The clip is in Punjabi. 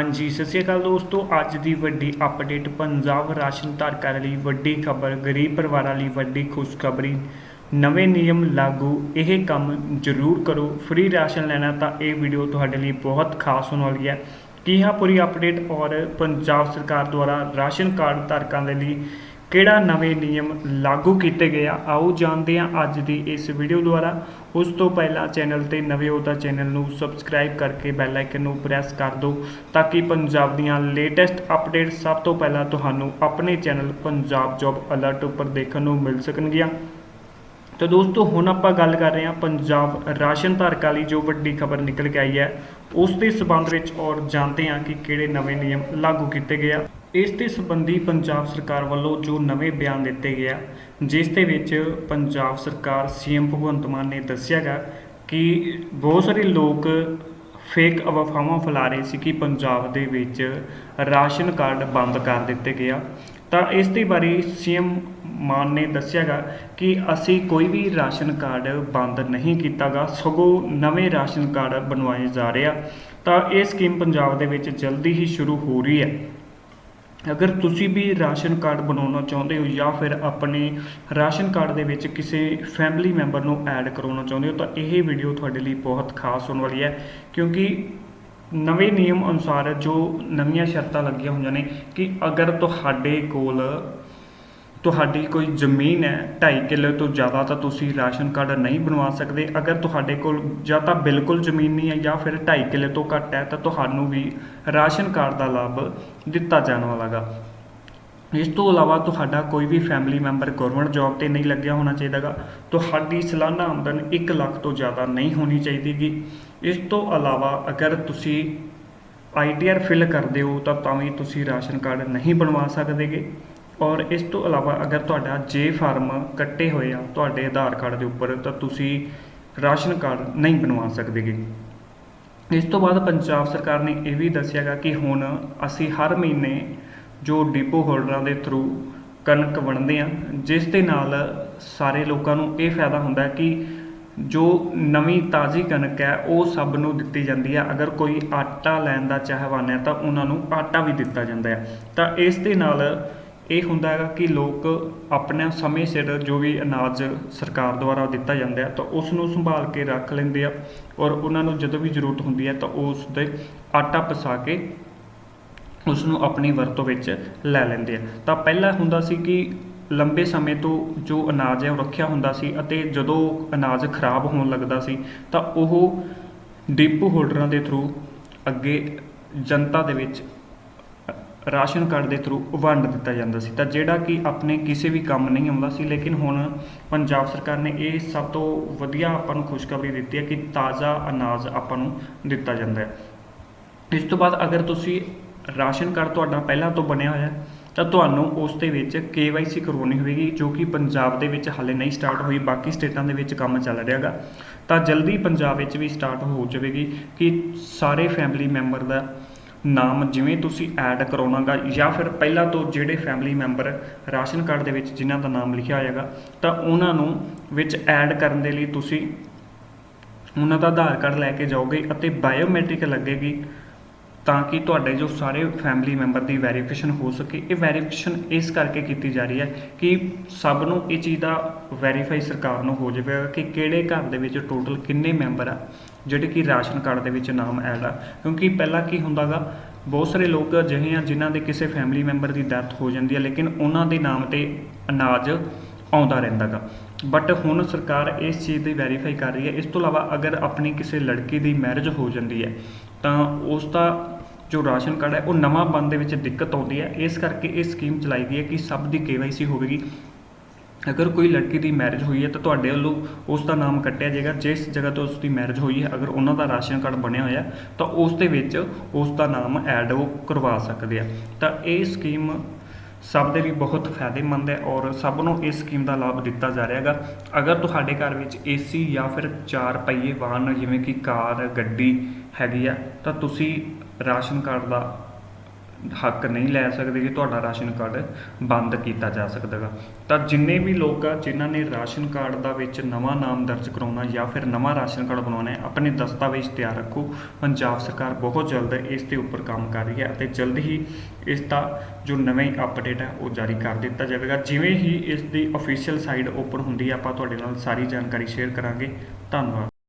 ਹਾਂਜੀ, ਸਤਿ ਸ਼੍ਰੀ ਅਕਾਲ ਦੋਸਤੋ। ਅੱਜ ਦੀ ਵੱਡੀ ਅਪਡੇਟ ਪੰਜਾਬ ਰਾਸ਼ਨ ਧਾਰਕਾਂ ਲਈ ਵੱਡੀ ਖਬਰ, ਗਰੀਬ ਪਰਿਵਾਰਾਂ ਲਈ ਵੱਡੀ ਖੁਸ਼ਖਬਰੀ। ਨਵੇਂ ਨਿਯਮ ਲਾਗੂ, ਇਹ ਕੰਮ ਜ਼ਰੂਰ ਕਰੋ। ਫ੍ਰੀ ਰਾਸ਼ਨ ਲੈਣਾ ਤਾਂ ਇਹ ਵੀਡੀਓ ਤੁਹਾਡੇ ਲਈ ਬਹੁਤ ਖਾਸ ਹੋਣ ਵਾਲੀ ਹੈ। ਕੀ ਹਾਂ ਪੂਰੀ ਅਪਡੇਟ ਔਰ ਪੰਜਾਬ ਸਰਕਾਰ ਦੁਆਰਾ ਰਾਸ਼ਨ ਕਾਰਡ ਧਾਰਕਾਂ ਦੇ ਲਈ ਕਿਹੜਾ ਨਵੇਂ ਨਿਯਮ ਲਾਗੂ ਕੀਤੇ ਗਏ ਆ, ਆਓ ਜਾਣਦੇ ਹਾਂ ਅੱਜ ਦੀ ਇਸ ਵੀਡੀਓ ਦੁਆਰਾ। ਉਸ ਤੋਂ ਪਹਿਲਾਂ ਚੈਨਲ ਤੇ ਨਵੇਂ ਹੋ ਤਾਂ ਚੈਨਲ ਨੂੰ ਸਬਸਕ੍ਰਾਈਬ ਕਰਕੇ ਬੈਲ ਆਈਕਨ ਨੂੰ ਪ੍ਰੈਸ ਕਰ ਦਿਓ, ਤਾਂ ਕਿ ਪੰਜਾਬ ਦੀਆਂ ਲੇਟੈਸਟ ਅਪਡੇਟ ਸਭ ਤੋਂ ਪਹਿਲਾਂ ਤੁਹਾਨੂੰ ਆਪਣੇ ਚੈਨਲ ਪੰਜਾਬ ਜੌਬ ਅਲਰਟ ਉੱਪਰ ਦੇਖਣ ਨੂੰ ਮਿਲ ਸਕਣਗੀਆਂ। ਤਾਂ ਦੋਸਤੋ, ਹੁਣ ਆਪਾਂ ਗੱਲ ਕਰ ਰਹੇ ਹਾਂ ਪੰਜਾਬ ਰਾਸ਼ਨ ਧਾਰਕਾਂ ਲਈ ਜੋ ਵੱਡੀ ਖਬਰ ਨਿਕਲ ਕੇ ਆਈ ਹੈ, ਉਸ ਦੇ ਸਬੰਧ ਵਿੱਚ ਔਰ ਜਾਣਦੇ ਹਾਂ ਕਿ ਕਿਹੜੇ ਨਵੇਂ ਨਿਯਮ ਲਾਗੂ ਕੀਤੇ ਗਏ ਆ। ਇਸ ਦੇ ਸੰਬੰਧੀ ਪੰਜਾਬ ਸਰਕਾਰ ਵੱਲੋਂ ਜੋ ਨਵੇਂ ਬਿਆਨ ਦਿੱਤੇ ਗਏ ਆ, ਜਿਸ ਦੇ ਵਿੱਚ ਪੰਜਾਬ ਸਰਕਾਰ ਸੀਐਮ ਭਗਵੰਤ ਮਾਨ ਨੇ ਦੱਸਿਆਗਾ ਕਿ ਬਹੁਤ ਸਾਰੇ ਲੋਕ ਫੇਕ ਅਫਵਾਹਾਂ ਫੈਲਾ ਰਹੇ ਸੀ ਕਿ ਪੰਜਾਬ ਦੇ ਵਿੱਚ ਰਾਸ਼ਨ ਕਾਰਡ ਬੰਦ ਕਰ ਦਿੱਤੇ ਗਏ ਤਾਂ ਇਸ ਦੇ ਬਾਰੇ ਸੀਐਮ ਮਾਨ ਨੇ ਦੱਸਿਆਗਾ ਕਿ ਅਸੀਂ ਕੋਈ ਵੀ ਰਾਸ਼ਨ ਕਾਰਡ ਬੰਦ ਨਹੀਂ ਕੀਤਾਗਾ, ਸਗੋਂ ਨਵੇਂ ਰਾਸ਼ਨ ਕਾਰਡ ਬਣਵਾਏ ਜਾ ਰਹੇ ਆ। ਤਾਂ ਇਹ ਸਕੀਮ ਪੰਜਾਬ ਦੇ ਵਿੱਚ ਜਲਦੀ ਹੀ ਸ਼ੁਰੂ ਹੋ ਰਹੀ ਹੈ। ਅਗਰ ਤੁਸੀਂ ਵੀ ਰਾਸ਼ਨ ਕਾਰਡ ਬਣਾਉਣਾ ਚਾਹੁੰਦੇ ਹੋ ਜਾਂ ਫਿਰ ਆਪਣੇ ਰਾਸ਼ਨ ਕਾਰਡ ਦੇ ਵਿੱਚ ਕਿਸੇ ਫੈਮਿਲੀ ਮੈਂਬਰ ਨੂੰ ਐਡ ਕਰਾਉਣਾ ਚਾਹੁੰਦੇ ਹੋ, ਤਾਂ ਇਹ ਵੀਡੀਓ ਤੁਹਾਡੇ ਲਈ ਬਹੁਤ ਖਾਸ ਹੋਣ ਵਾਲੀ ਹੈ, ਕਿਉਂਕਿ ਨਵੇਂ ਨਿਯਮ ਅਨੁਸਾਰ ਜੋ ਨਵੀਆਂ ਸ਼ਰਤਾਂ ਲੱਗੀਆਂ ਹੋਈਆਂ ਨੇ ਕਿ ਅਗਰ ਤੁਹਾਡੇ ਕੋਲ ਤੁਹਾਡੀ ਕੋਈ ਜ਼ਮੀਨ ਹੈ 2.5 ਕਿੱਲੇ ਤੋਂ ਜ਼ਿਆਦਾ ਤਾਂ ਤੁਸੀਂ ਰਾਸ਼ਨ ਕਾਰਡ ਨਹੀਂ ਬਣਵਾ ਸਕਦੇ। ਅਗਰ ਤੁਹਾਡੇ ਕੋਲ ਜਾਂ ਤਾਂ ਬਿਲਕੁਲ ਜ਼ਮੀਨ ਨਹੀਂ ਹੈ ਜਾਂ ਫਿਰ 2.5 ਕਿੱਲੇ ਤੋਂ ਘੱਟ ਹੈ, ਤਾਂ ਤੁਹਾਨੂੰ ਵੀ ਰਾਸ਼ਨ ਕਾਰਡ ਦਾ ਲਾਭ ਦਿੱਤਾ ਜਾਣ ਵਾਲਾਗਾ। ਇਸ ਤੋਂ ਇਲਾਵਾ ਤੁਹਾਡਾ ਕੋਈ ਵੀ ਫੈਮਿਲੀ ਮੈਂਬਰ ਗਵਰਨਮੈਂਟ ਜੌਬ ਤੇ ਨਹੀਂ ਲੱਗਿਆ ਹੋਣਾ ਚਾਹੀਦਾਗਾ। ਤੁਹਾਡੀ ਸਾਲਾਨਾ ਆਮਦਨ 1 ਲੱਖ ਤੋਂ ਜ਼ਿਆਦਾ ਨਹੀਂ ਹੋਣੀ ਚਾਹੀਦੀਗੀ। ਇਸ ਤੋਂ ਇਲਾਵਾ ਅਗਰ ਤੁਸੀਂ ਆਈਟੀਆਰ ਫਿਲ ਕਰਦੇ ਹੋ, ਤਾਂ ਤਾਂ ਵੀ ਤੁਸੀਂ ਰਾਸ਼ਨ ਕਾਰਡ ਨਹੀਂ ਬਣਵਾ ਸਕਦੇਗੇ। ਔਰ ਇਸ ਤੋਂ ਇਲਾਵਾ ਅਗਰ ਤੁਹਾਡਾ ਜੇ ਫਾਰਮ ਕੱਟੇ ਹੋਏ ਆ ਤੁਹਾਡੇ ਆਧਾਰ ਕਾਰਡ ਦੇ ਉੱਪਰ, ਤਾਂ ਤੁਸੀਂ ਰਾਸ਼ਨ ਕਾਰਡ ਨਹੀਂ ਬਣਵਾ ਸਕਦੇਗੇ। ਇਸ ਤੋਂ ਬਾਅਦ ਪੰਜਾਬ ਸਰਕਾਰ ਨੇ ਇਹ ਵੀ ਦੱਸਿਆਗਾ ਕਿ ਹੁਣ ਅਸੀਂ ਹਰ ਮਹੀਨੇ ਜੋ ਡਿਪੋ ਹੋਲਡਰਾਂ ਦੇ ਥਰੂ ਕਣਕ ਵੰਡਦੇ ਆ, ਜਿਸ ਦੇ ਨਾਲ ਸਾਰੇ ਲੋਕਾਂ ਨੂੰ ਇਹ ਫਾਇਦਾ ਹੁੰਦਾ ਕਿ ਜੋ ਨਵੀਂ ਤਾਜ਼ੀ ਕਣਕ ਹੈ, ਉਹ ਸਭ ਨੂੰ ਦਿੱਤੀ ਜਾਂਦੀ ਹੈ ਅਗਰ ਕੋਈ ਆਟਾ ਲੈਣ ਦਾ ਚਾਹਵਾਨ ਹੈ, ਤਾਂ ਉਹਨਾਂ ਨੂੰ ਆਟਾ ਵੀ ਦਿੱਤਾ ਜਾਂਦਾ ਹੈ। ਤਾਂ ਇਸ ਦੇ ਨਾਲ ਇਹ ਹੁੰਦਾ ਹੈਗਾ ਕਿ ਲੋਕ ਆਪਣਾ ਸਮੇਂ ਸਿਰ ਜੋ ਵੀ ਅਨਾਜ ਸਰਕਾਰ ਦੁਆਰਾ ਦਿੱਤਾ ਜਾਂਦਾ ਹੈ, ਤਾਂ ਉਸ ਨੂੰ ਸੰਭਾਲ ਕੇ ਰੱਖ ਲੈਂਦੇ ਆ ਔਰ ਉਹਨਾਂ ਨੂੰ ਜਦੋਂ ਵੀ ਜ਼ਰੂਰਤ ਹੁੰਦੀ ਹੈ, ਤਾਂ ਉਸ ਦੇ ਆਟਾ ਪਸਾ ਕੇ ਉਸ ਨੂੰ ਆਪਣੀ ਵਰਤੋਂ ਵਿੱਚ ਲੈ ਲੈਂਦੇ ਆ। ਤਾਂ ਪਹਿਲਾਂ ਹੁੰਦਾ ਸੀ ਕਿ ਲੰਬੇ ਸਮੇਂ ਤੋਂ ਜੋ ਅਨਾਜ ਹੈ, ਉਹ ਰੱਖਿਆ ਹੁੰਦਾ ਸੀ ਅਤੇ ਜਦੋਂ ਅਨਾਜ ਖਰਾਬ ਹੋਣ ਲੱਗਦਾ ਸੀ, ਤਾਂ ਉਹ ਡਿਪੂ ਹੋਲਡਰਾਂ ਦੇ ਥਰੂ ਅੱਗੇ ਜਨਤਾ ਦੇ ਵਿੱਚ ਰਾਸ਼ਨ ਕਾਰਡ ਦੇ ਥਰੂ ਵੰਡ ਦਿੱਤਾ ਜਾਂਦਾ ਸੀ। ਤਾਂ ਜਿਹੜਾ ਕਿ ਆਪਣੇ ਕਿਸੇ ਵੀ ਕੰਮ ਨਹੀਂ ਆਉਂਦਾ ਸੀ, ਲੇਕਿਨ ਹੁਣ ਪੰਜਾਬ ਸਰਕਾਰ ਨੇ ਇਹ ਸਭ ਤੋਂ ਵਧੀਆ ਆਪਾਂ ਨੂੰ ਖੁਸ਼ਖਬਰੀ ਦਿੱਤੀ ਹੈ ਕਿ ਤਾਜ਼ਾ ਅਨਾਜ ਆਪਾਂ ਨੂੰ ਦਿੱਤਾ ਜਾਂਦਾ ਹੈ। ਇਸ ਤੋਂ ਬਾਅਦ ਅਗਰ ਤੁਸੀਂ ਰਾਸ਼ਨ ਕਾਰਡ ਤੁਹਾਡਾ ਪਹਿਲਾਂ ਤੋਂ ਬਣਿਆ ਹੋਇਆ ਹੈ, ਤਾਂ ਤੁਹਾਨੂੰ ਉਸ ਦੇ ਵਿੱਚ KYC ਕਰਵਾਉਣੀ ਹੋਵੇਗੀ, ਜੋ ਕਿ ਪੰਜਾਬ ਦੇ ਵਿੱਚ ਹਾਲੇ ਨਹੀਂ ਸਟਾਰਟ ਹੋਈ, ਬਾਕੀ ਸਟੇਟਾਂ ਦੇ ਵਿੱਚ ਕੰਮ ਚੱਲ ਰਿਹਾਗਾ ਤਾਂ ਜਲਦੀ ਪੰਜਾਬ ਵਿੱਚ ਵੀ ਸਟਾਰਟ ਹੋ ਜਾਵੇਗੀ ਕਿ ਸਾਰੇ ਫੈਮਿਲੀ ਮੈਂਬਰ ਦਾ ਨਾਮ ਜਿਵੇਂ ਤੁਸੀਂ ਐਡ ਕਰਾਉਣਾਗਾ ਜਾਂ ਫਿਰ ਪਹਿਲਾਂ ਤੋਂ ਜਿਹੜੇ ਫੈਮਿਲੀ ਮੈਂਬਰ ਰਾਸ਼ਨ ਕਾਰਡ ਦੇ ਵਿੱਚ ਜਿਨ੍ਹਾਂ ਦਾ ਨਾਮ ਲਿਖਿਆ ਹੋਏਗਾ, ਤਾਂ ਉਹਨਾਂ ਨੂੰ ਵਿੱਚ ਐਡ ਕਰਨ ਦੇ ਲਈ ਤੁਸੀਂ ਉਹਨਾਂ ਦਾ ਆਧਾਰ ਕਾਰਡ ਲੈ ਕੇ ਜਾਓਗੇ ਅਤੇ ਬਾਇਓਮੈਟ੍ਰਿਕ ਲੱਗੇਗੀ ਤਾਂ ਕਿ ਤੁਹਾਡੇ ਜੋ ਸਾਰੇ ਫੈਮਿਲੀ ਮੈਂਬਰ ਦੀ ਵੈਰੀਫਿਕੇਸ਼ਨ ਹੋ ਸਕੇ। ਇਹ ਵੈਰੀਫਿਕੇਸ਼ਨ ਇਸ ਕਰਕੇ ਕੀਤੀ ਜਾ ਰਹੀ ਹੈ ਕਿ ਸਭ ਨੂੰ ਇਹ ਚੀਜ਼ ਦਾ ਵੈਰੀਫਾਈ ਸਰਕਾਰ ਨੂੰ ਹੋ ਜਾਵੇਗਾ ਕਿ ਕਿਹੜੇ ਘਰ ਦੇ ਵਿੱਚ ਟੋਟਲ ਕਿੰਨੇ ਮੈਂਬਰ ਆ, ਜਿਹੜੇ ਕਿ ਰਾਸ਼ਨ ਕਾਰਡ ਦੇ ਵਿੱਚ ਨਾਮ ਐਡ ਆ। ਕਿਉਂਕਿ ਪਹਿਲਾਂ ਕੀ ਹੁੰਦਾਗਾ, ਬਹੁਤ ਸਾਰੇ ਲੋਕ ਅਜਿਹੇ ਆ ਜਿਨ੍ਹਾਂ ਦੇ ਕਿਸੇ ਫੈਮਿਲੀ ਮੈਂਬਰ ਦੀ ਡੈਥ ਹੋ ਜਾਂਦੀ ਹੈ ਲੇਕਿਨ ਉਹਨਾਂ ਦੇ ਨਾਮ ਤੇ ਅਨਾਜ ਆਉਂਦਾ ਰਹਿੰਦਾਗਾ। ਬਟ ਹੁਣ ਸਰਕਾਰ ਇਸ ਚੀਜ਼ ਦੀ ਵੈਰੀਫਾਈ ਕਰ ਰਹੀ ਹੈ। ਇਸ ਤੋਂ ਇਲਾਵਾ ਅਗਰ ਆਪਣੀ ਕਿਸੇ ਲੜਕੀ ਦੀ ਮੈਰਿਜ ਹੋ ਜਾਂਦੀ ਹੈ, ਤਾਂ ਉਸ ਦਾ ਜੋ ਰਾਸ਼ਨ ਕਾਰਡ ਹੈ, ਉਹ ਨਵਾਂ ਬਣ ਦੇ ਵਿੱਚ ਦਿੱਕਤ ਆਉਂਦੀ ਹੈ। ਇਸ ਕਰਕੇ ਇਹ ਸਕੀਮ ਚਲਾਈ ਗਈ ਹੈ ਕਿ ਸਭ ਦੀ KYC ਹੋਵੇਗੀ। ਅਗਰ ਕੋਈ ਲੜਕੀ ਦੀ ਮੈਰਿਜ ਹੋਈ ਹੈ, ਤਾਂ ਤੁਹਾਡੇ ਵੱਲੋਂ ਉਸ ਦਾ ਨਾਮ ਕੱਟਿਆ ਜਾਏਗਾ। ਜਿਸ ਜਗ੍ਹਾ ਤੋਂ ਉਸ ਦੀ ਮੈਰਿਜ ਹੋਈ ਹੈ, ਅਗਰ ਉਹਨਾਂ ਦਾ ਰਾਸ਼ਨ ਕਾਰਡ ਬਣਿਆ ਹੋਇਆ, ਤਾਂ ਉਸ ਦੇ ਵਿੱਚ ਉਸ ਦਾ ਨਾਮ ਐਡ ਉਹ ਕਰਵਾ ਸਕਦੇ ਆ। ਤਾਂ ਇਹ ਸਕੀਮ ਸਭ ਦੇ ਲਈ ਬਹੁਤ ਫਾਇਦੇਮੰਦ ਹੈ ਔਰ ਸਭ ਨੂੰ ਇਸ ਸਕੀਮ ਦਾ ਲਾਭ ਦਿੱਤਾ ਜਾ ਰਿਹਾ ਹੈਗਾ। ਅਗਰ ਤੁਹਾਡੇ ਘਰ ਵਿੱਚ ਏਸੀ ਜਾਂ ਫਿਰ ਚਾਰ ਪਹੀਏ ਵਾਹਨ ਜਿਵੇਂ ਕਿ ਕਾਰ, ਗੱਡੀ ਹੈਗੀ ਆ, ਤਾਂ ਤੁਸੀਂ ਰਾਸ਼ਨ ਕਾਰਡ ਦਾ ਹੱਕ ਨਹੀਂ ਲੈ ਸਕਦੇ ਕਿ ਤੁਹਾਡਾ ਰਾਸ਼ਨ ਕਾਰਡ ਬੰਦ ਕੀਤਾ ਜਾ ਸਕਦਾ ਗਾ ਤਾਂ ਜਿੰਨੇ ਵੀ ਲੋਕ ਆ, ਜਿਨ੍ਹਾਂ ਨੇ ਰਾਸ਼ਨ ਕਾਰਡ ਦਾ ਵਿੱਚ ਨਵਾਂ ਨਾਮ ਦਰਜ ਕਰਾਉਣਾ ਜਾਂ ਫਿਰ ਨਵਾਂ ਰਾਸ਼ਨ ਕਾਰਡ ਬਣਾਉਣਾ ਹੈ, ਆਪਣੇ ਦਸਤਾਵੇਜ਼ ਤਿਆਰ ਰੱਖੋ। ਪੰਜਾਬ ਸਰਕਾਰ ਬਹੁਤ ਜਲਦ ਇਸ ਦੇ ਉੱਪਰ ਕੰਮ ਕਰ ਰਹੀ ਹੈ ਅਤੇ ਜਲਦ ਹੀ ਇਸ ਦਾ ਜੋ ਨਵੇਂ ਅਪਡੇਟ ਹੈ ਉਹ ਜਾਰੀ ਕਰ ਦਿੱਤਾ ਜਾਵੇਗਾ। ਜਿਵੇਂ ਹੀ ਇਸ ਦੀ ਅਫੀਸ਼ੀਅਲ ਸਾਈਟ ਓਪਨ ਹੁੰਦੀ ਹੈ, ਆਪਾਂ ਤੁਹਾਡੇ ਨਾਲ ਸਾਰੀ ਜਾਣਕਾਰੀ ਸ਼ੇਅਰ ਕਰਾਂਗੇ। ਧੰਨਵਾਦ।